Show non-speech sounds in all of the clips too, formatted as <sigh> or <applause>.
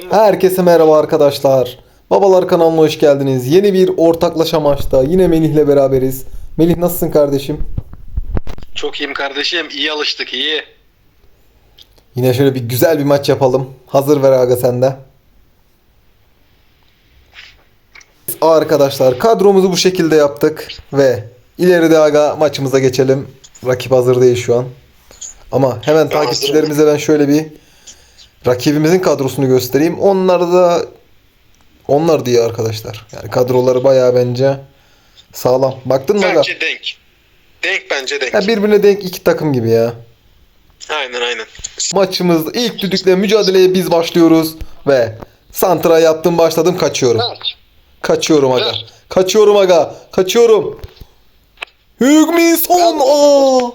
Herkese merhaba arkadaşlar. Babalar kanalına hoş geldiniz. Yeni bir ortaklaşa maçta yine Melih'le beraberiz. Melih nasılsın kardeşim? Çok iyiyim kardeşim. İyi alıştık iyi. Yine şöyle bir güzel bir maç yapalım. Hazır ver aga sende. Arkadaşlar kadromuzu bu şekilde yaptık ve ileride aga maçımıza geçelim. Rakip hazır değil şu an. Ama hemen Ben takipçilerimize ben şöyle bir rakibimizin kadrosunu göstereyim. Onlar da onlar diye arkadaşlar. Yani kadroları bayağı bence sağlam. Baktın mı? Bence denk. Denk bence denk. Ya birbirine denk iki takım gibi ya. Aynen aynen. Maçımızda ilk düdükle mücadeleye biz başlıyoruz ve santra yaptım başladım kaçıyorum. Ver. Kaçıyorum aga. Ver. Kaçıyorum aga. Kaçıyorum. Hugminson. Aa!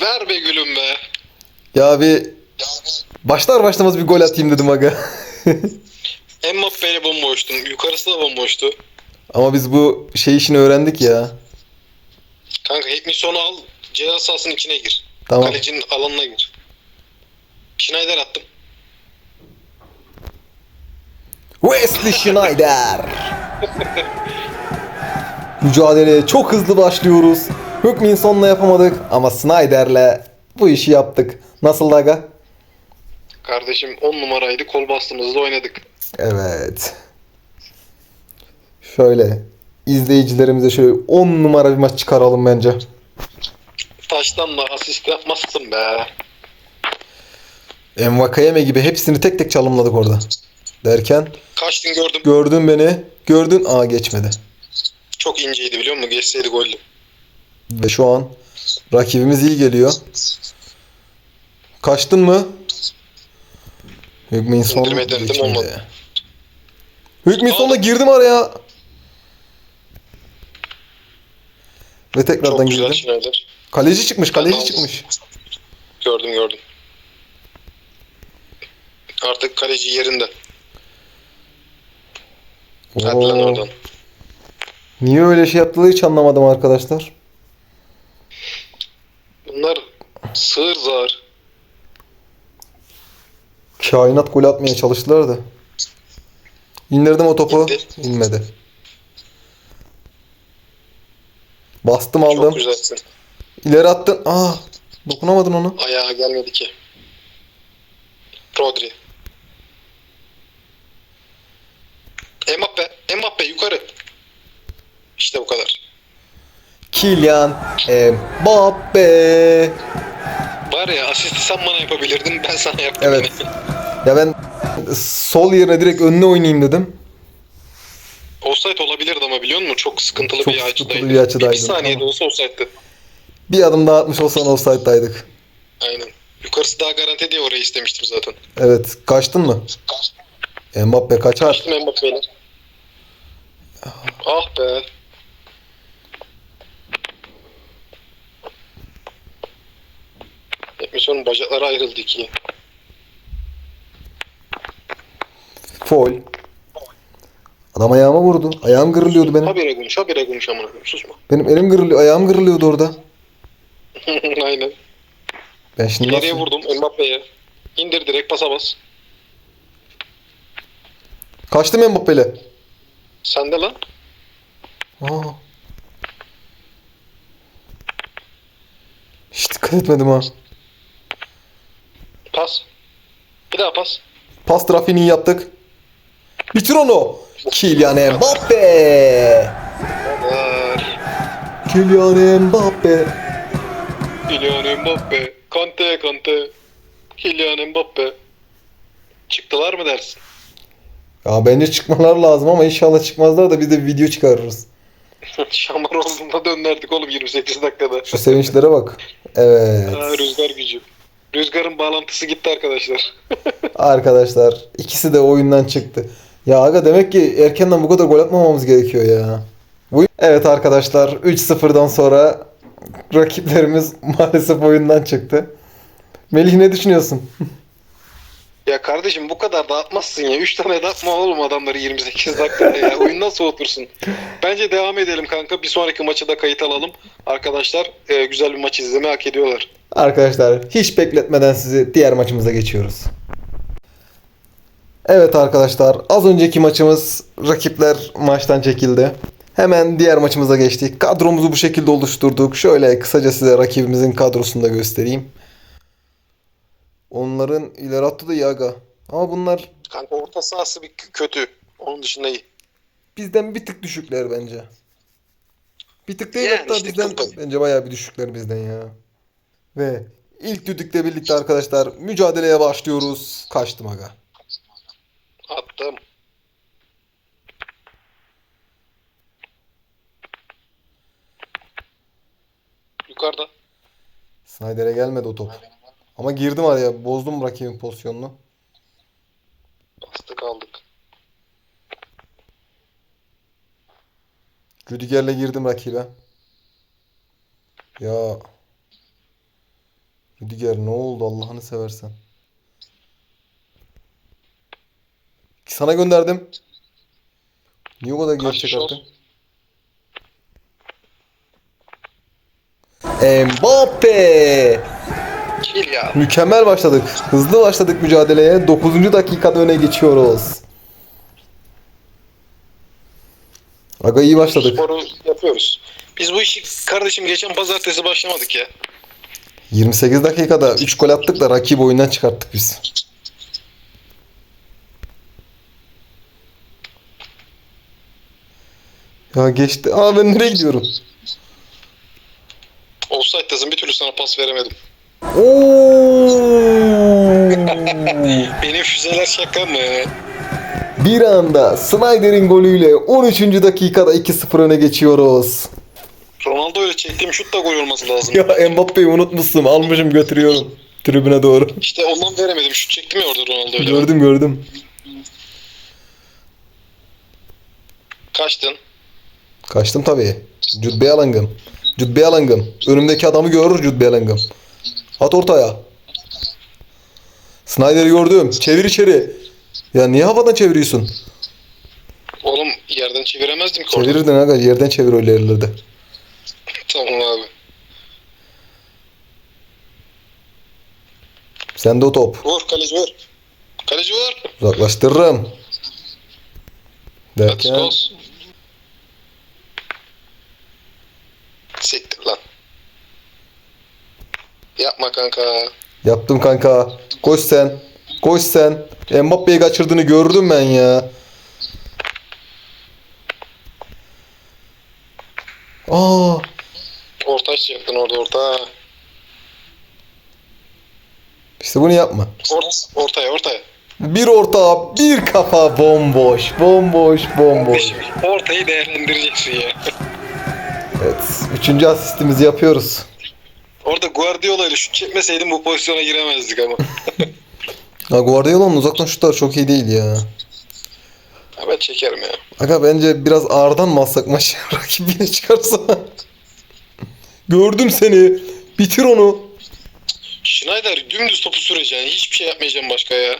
Ver be gülüm be. Ya bir başlar başlamaz bir gol atayım dedim aga. <laughs> Mbappe'yle bomboştum. Yukarısı da bomboştu. Ama biz bu şey işini öğrendik ya. Kanka Hekmison'u al. Ceza sahasının içine gir. Tamam. Kalecinin alanına gir. Schneider attım. Wesley Schneider. <laughs> Mücadeleye çok hızlı başlıyoruz. Hugminson'la yapamadık ama Snyder'le bu işi yaptık. Nasıl aga? Kardeşim 10 numaraydı. Kol bastığımızda oynadık. Evet. Şöyle izleyicilerimize şöyle 10 numara bir maç çıkaralım bence. Taştan da asist yapmazsın be. Envakayeme gibi hepsini tek tek çalımladık orada. Derken Kaçtın gördüm. gördün beni. Gördün. Aa geçmedi. Çok inceydi biliyor musun? Geçseydi goldü. Ve şu an rakibimiz iyi geliyor. Kaçtın mı? Hugminson İndirmeye denedim, geçmedi. olmadı. Hugminson'la Aldım. girdim araya. Ve tekrardan Çok güzel girdim. Schneider. Kaleci çıkmış, kaleci çıkmış. Gördüm gördüm. Artık kaleci yerinde. Hadi lan Oo. oradan. Niye öyle şey yaptılar hiç anlamadım arkadaşlar. Bunlar sığır zar. Kainat gol atmaya çalıştılar da. İndirdim o topu. İndi. İnmedi. Bastım Çok aldım. güzelsin. İleri attın. Aa, dokunamadın onu. Ayağa gelmedi ki. Rodri. Mbappe. Mbappe yukarı. İşte bu kadar. Kylian Mbappe. Var ya asisti sen bana yapabilirdin ben sana yaptım Evet. yine. Ya ben sol yerine direkt önüne oynayayım dedim. Offside olabilirdi ama biliyor musun? Çok sıkıntılı Çok bir sıkıntılı açıdaydı. bir açıdaydı. Bir saniye de Tamam. olsa offside'dı. Bir adım daha atmış olsan offside'daydık. Aynen. Yukarısı daha garanti diye orayı istemiştim zaten. Evet. Kaçtın mı? Mbappe kaçar. Kaçtım Mbappe'yle. Ah be. Ekmişon'un bacakları ayrıldı ikiye. Foul. Adam ayağıma vurdu. Ayağım kırılıyordu benim. Habire konuş, habire konuş amına koyayım. Susma. Benim elim kırılıyor. Ayağım kırılıyordu orada. <laughs> Aynen. Ben şimdi İleriye nasıl... vurdum Mbappe'ye. İndir direkt pasa bas. Kaçtım Mbappe'yle. Sende lan. Aa. Hiç dikkat etmedim ha. Pas. Bir daha pas. Pas trafiğini yaptık. Bitir onu. Kylian Mbappe. Kylian Mbappe. Kylian Mbappe. Kante Kante. Kylian Mbappe. Çıktılar mı dersin? Ya bence çıkmalar lazım ama inşallah çıkmazlar da biz de bir video çıkarırız. <laughs> Şamar olduğunda dönerdik oğlum 28 dakikada. Şu sevinçlere bak. Evet. Aa, rüzgar gücü. Rüzgarın bağlantısı gitti arkadaşlar. <laughs> Arkadaşlar ikisi de oyundan çıktı. Ya aga demek ki erkenden bu kadar gol atmamamız gerekiyor ya. Evet arkadaşlar 3-0'dan sonra rakiplerimiz <laughs> maalesef oyundan çıktı. Melih ne düşünüyorsun? ya kardeşim bu kadar dağıtmazsın ya. 3 tane dağıtma oğlum adamları 28 dakikada ya. Oyundan soğutursun. Bence devam edelim kanka. Bir sonraki maçı da kayıt alalım. Arkadaşlar e, güzel bir maç izlemeyi hak ediyorlar. Arkadaşlar hiç bekletmeden sizi diğer maçımıza geçiyoruz. Evet arkadaşlar az önceki maçımız rakipler maçtan çekildi. Hemen diğer maçımıza geçtik. Kadromuzu bu şekilde oluşturduk. Şöyle kısaca size rakibimizin kadrosunu da göstereyim. Onların ileri hattı da iyi aga. Ama bunlar Kanka orta sahası bir kötü. Onun dışında iyi. bizden bir tık düşükler bence. Bir tık değil Yani hatta işte bizden kıl payı. bence bayağı bir düşükler bizden ya. Ve ilk düdükle birlikte arkadaşlar mücadeleye başlıyoruz. Kaçtım aga. Attım. Yukarıda. Snyder'e gelmedi o top. Ama girdim araya. Bozdum rakibin pozisyonunu. Bastık aldık. Rüdiger'le girdim rakibe. Ya. Rüdiger ne oldu Allah'ını seversen. Sana gönderdim. Niye o kadar geri çıkarttın? Mbappe! Kill ya. Mükemmel başladık. Hızlı başladık mücadeleye. 9. dakikada öne geçiyoruz. Aga iyi başladık. Sporu yapıyoruz. Biz bu işi kardeşim geçen pazartesi başlamadık ya. 28 dakikada 3 gol attık da rakip oyundan çıkarttık biz. Ya geçti. Aa ben nereye gidiyorum? Offside'dasın bir türlü sana pas veremedim. Oo! <laughs> Benim füzeler şaka mı? Bir anda Snyder'in golüyle 13. dakikada 2-0 öne geçiyoruz. Ronaldo öyle çektiğim şut da gol olması lazım. Ya Mbappe'yi unutmuşsun. Almışım götürüyorum tribüne doğru. İşte ondan veremedim. Şut çektim ya orada Ronaldo öyle. Gördüm gördüm. Kaçtın. Kaçtım tabii. Jude Bellingham. Jude Bellingham. Önümdeki adamı görür Jude Bellingham. At ortaya. Snyder'i gördüm. Çevir içeri. Ya niye havadan çeviriyorsun? Oğlum yerden çeviremezdim ki orada. Çevirirdin aga. Yerden çevir öyle yerlerde. Tamam abi. Sende o top. Vur kaleci vur. Kaleci vur. Uzaklaştırırım. Derken. Siktir lan. Yapma kanka. yaptım kanka. Koş sen. Koş sen. Mbappe'yi kaçırdığını gördüm ben ya. Aa, Orta açacaktın orada orta. işte bunu yapma. Orta, ortaya ortaya. Bir orta, bir kafa bomboş, bomboş, bomboş. Ortayı değerlendireceksin ya. Evet, üçüncü asistimizi yapıyoruz. Orada Guardiola ile şut çekmeseydin bu pozisyona giremezdik ama. <laughs> Ha Guardiola'nın uzaktan şutları çok iyi değil ya. Ha, ben çekerim ya. Aga bence biraz ağırdan mı alsak maçı <laughs> rakip yine çıkarsa. Gördüm seni. Bitir onu. Schneider dümdüz topu süreceksin. Hiçbir şey yapmayacaksın başka ya.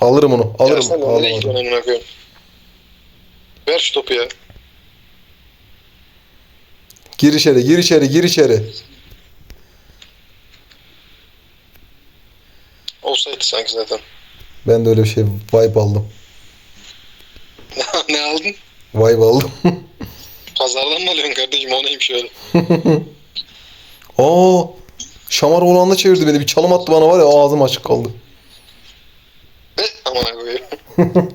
Alırım onu. Ya Alırım. sen de nereye Alırım. gidiyorsun amına koyayım? Ver şu topu ya. Gir içeri, gir içeri, gir içeri. Olsaydı sanki zaten. <laughs> Ben de öyle bir şey vibe aldım. ne aldın? Vibe aldım. <laughs> Pazardan mı alıyorsun kardeşim? O neymiş öyle? <laughs> Aa, Şamar olanla çevirdi beni. Bir çalım attı bana var ya ağzım açık kaldı. Aman koyayım. <laughs>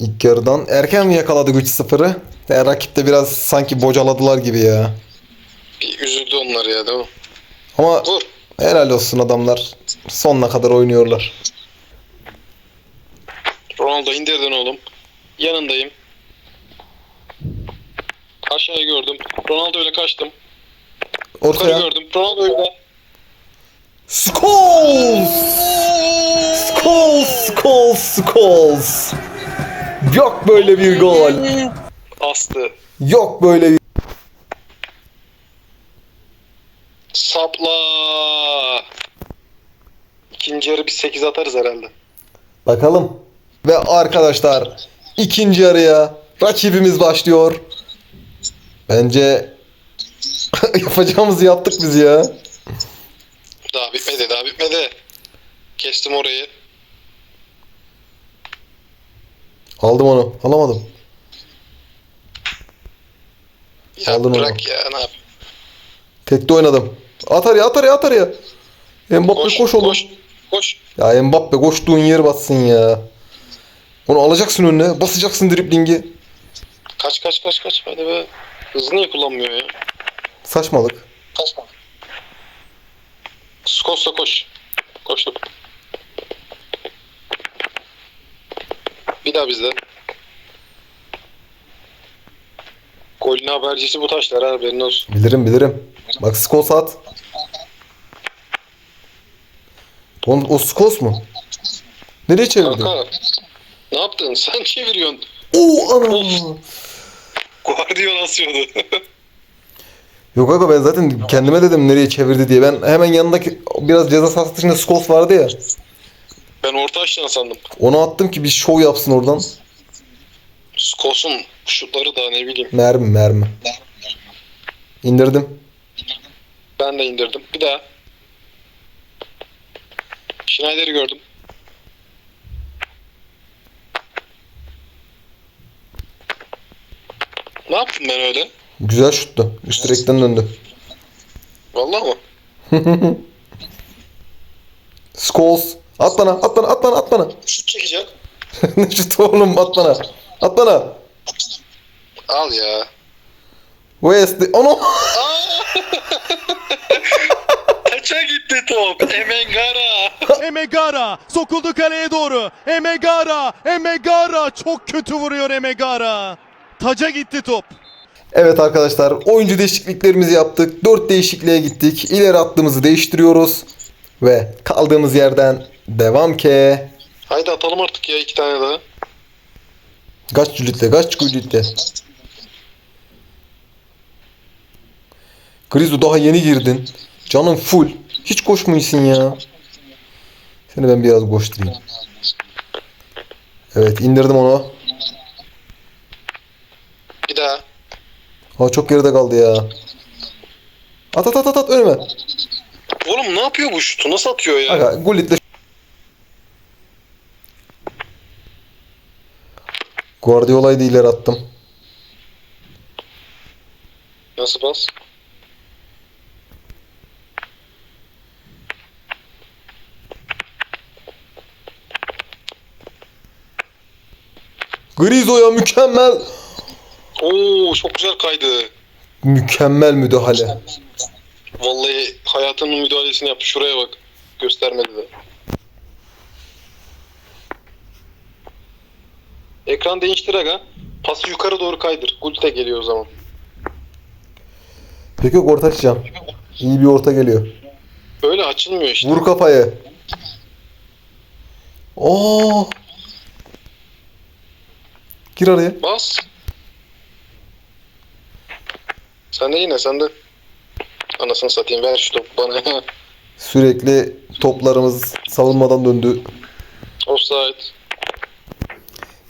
İlk yarıdan erken mi yakaladık 3-0'ı? Ya, rakip de biraz sanki bocaladılar gibi ya. Bir üzüldü onlar ya değil mi? Ama Vur. helal olsun adamlar. Sonuna kadar oynuyorlar. Ronaldo indirdin oğlum. Yanındayım. Aşağıyı gördüm. Ronaldo ile kaçtım. Yukarı Ortaya. gördüm. Ronaldo ile. Scholes! Scholes! Scholes! Scholes! Yok böyle bir gol. Astı. Yok böyle bir... Sapla. İkinci yarı bir 8 atarız herhalde. Bakalım. Ve arkadaşlar ikinci yarıya rakibimiz başlıyor. Bence <laughs> yapacağımızı yaptık biz ya. Daha bitmedi daha bitmedi. Kestim orayı. Aldım onu. Alamadım. Ya Aldın onu. bırak ya ne yap? Tekte oynadım. At araya at araya at araya. Mbappe koş, Koş, oğlum. koş, koş. Ya Mbappe koştuğun yer batsın ya. Onu alacaksın önüne. Basacaksın driblingi. Kaç kaç kaç kaç. Hadi be. Niye kullanmıyor ya? Saçmalık. Kaçma. Skosta koş. Koştum. Bir daha bizde. Golün habercisi bu taşlar ha haberin olsun. Bilirim bilirim. Bak Skos at. Oğlum o Skos mu? Nereye çevirdin? Kanka ne yaptın? <laughs> Sen çeviriyorsun. Oo ana. Guardiola asıyordu. <laughs> Yok aga ben zaten kendime dedim nereye çevirdi diye. Ben hemen yanındaki biraz ceza sahası dışında Skos vardı ya. ben orta açtığını sandım. Onu attım ki bir şov yapsın oradan. Skos'un şutları da ne bileyim. Mermi mermi. İndirdim. Ben de indirdim. Bir daha. Schneider'i gördüm. Ne yaptım ben öyle? Güzel şuttu. Üst direkten döndü. Vallahi mı? <laughs> Scholes. At bana, at bana, at bana, at bana. Şut çekeceğim. <laughs> ne şutu oğlum at bana. At bana. Al ya. West. Onu. Taça <laughs> gitti top. Emengara. Emegara sokuldu kaleye doğru. Emegara, Emegara çok kötü vuruyor Emegara. Taca gitti top. Evet arkadaşlar oyuncu değişikliklerimizi yaptık. 4 değişikliğe gittik. İleri attığımızı değiştiriyoruz. Ve kaldığımız yerden devam ki. Haydi atalım artık ya iki tane daha. Kaç cülitle, kaç cülitle. Grizu daha yeni girdin. Canın full. Hiç koşmuyorsun ya. Seni ben biraz koşturayım. Evet indirdim onu. Bir daha. Ha çok geride kaldı ya. At at at at, at önüme. Oğlum ne yapıyor bu şutu? Nasıl atıyor ya? Aga Gullit'le Guardiola'yı da ileri attım. Nasıl pas? Grizo'ya mükemmel Oo çok güzel kaydı. mükemmel müdahale. Vallahi hayatının müdahalesini yaptı. Şuraya bak. Göstermedi de. Ekran değiştir aga. Pası yukarı doğru kaydır. Gulte geliyor o zaman. Peki yok orta açacağım. İyi bir orta geliyor. Böyle açılmıyor işte. Vur kafayı. Oo. Gir araya. Bas. Sen de yine sen de. Anasını satayım ver şu topu bana. <laughs> Sürekli toplarımız savunmadan döndü. Offside.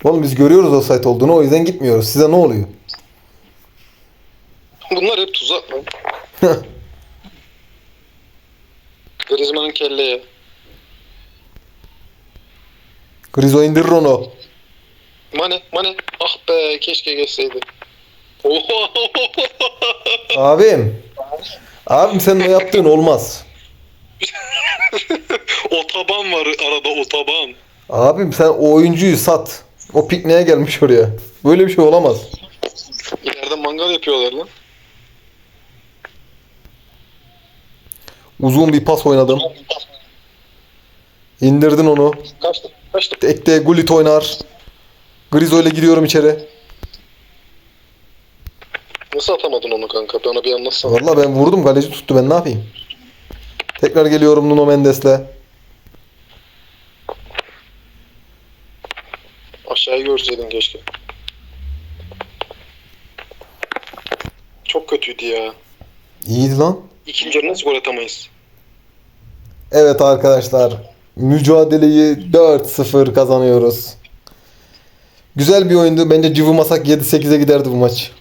Oğlum biz görüyoruz o site olduğunu o yüzden gitmiyoruz. Size ne oluyor? Bunlar hep tuzak mı? <laughs> Griezmann'ın kelleye. Grizo indirir onu. Mane, Mane. Ah be keşke geçseydi. Abim. Abim sen ne yaptığın olmaz. otoban var arada otoban. Abim sen o oyuncuyu sat. O pikniğe gelmiş oraya. Böyle bir şey olamaz. İleride mangal yapıyorlar lan. Uzun bir pas oynadım. İndirdin onu. Kaçtı, kaçtı. Ekte Gullit oynar. Grizo ile giriyorum içeri. Nasıl atamadın onu kanka? Bana bir anlatsana. Vallahi ben vurdum kaleci tuttu ben ne yapayım? Tekrar geliyorum Nuno Mendes'le. Aşağıyı görseydin keşke. Çok kötüydü ya. İyiydi lan. İkinci yarı nasıl gol atamayız? Evet arkadaşlar. Mücadeleyi 4-0 kazanıyoruz. Güzel bir oyundu. Bence cıvımasak 7-8'e giderdi bu maç.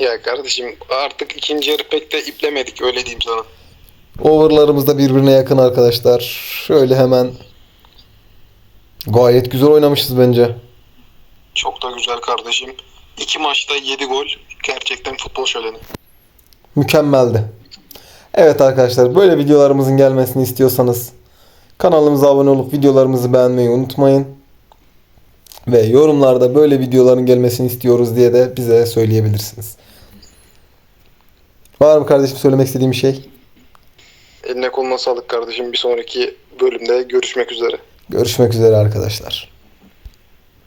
Ya kardeşim artık ikinci yarı pek de iplemedik öyle diyeyim sana. Over'larımız da birbirine yakın arkadaşlar. Şöyle hemen gayet güzel oynamışız bence. Çok da güzel kardeşim. İki maçta 7 gol. Gerçekten futbol şöleni. Mükemmeldi. Evet arkadaşlar böyle videolarımızın gelmesini istiyorsanız kanalımıza abone olup videolarımızı beğenmeyi unutmayın. Ve yorumlarda böyle videoların gelmesini istiyoruz diye de bize söyleyebilirsiniz. Var mı kardeşim söylemek istediğim bir şey? Eline koluna sağlık kardeşim. Bir sonraki bölümde görüşmek üzere. Görüşmek üzere arkadaşlar.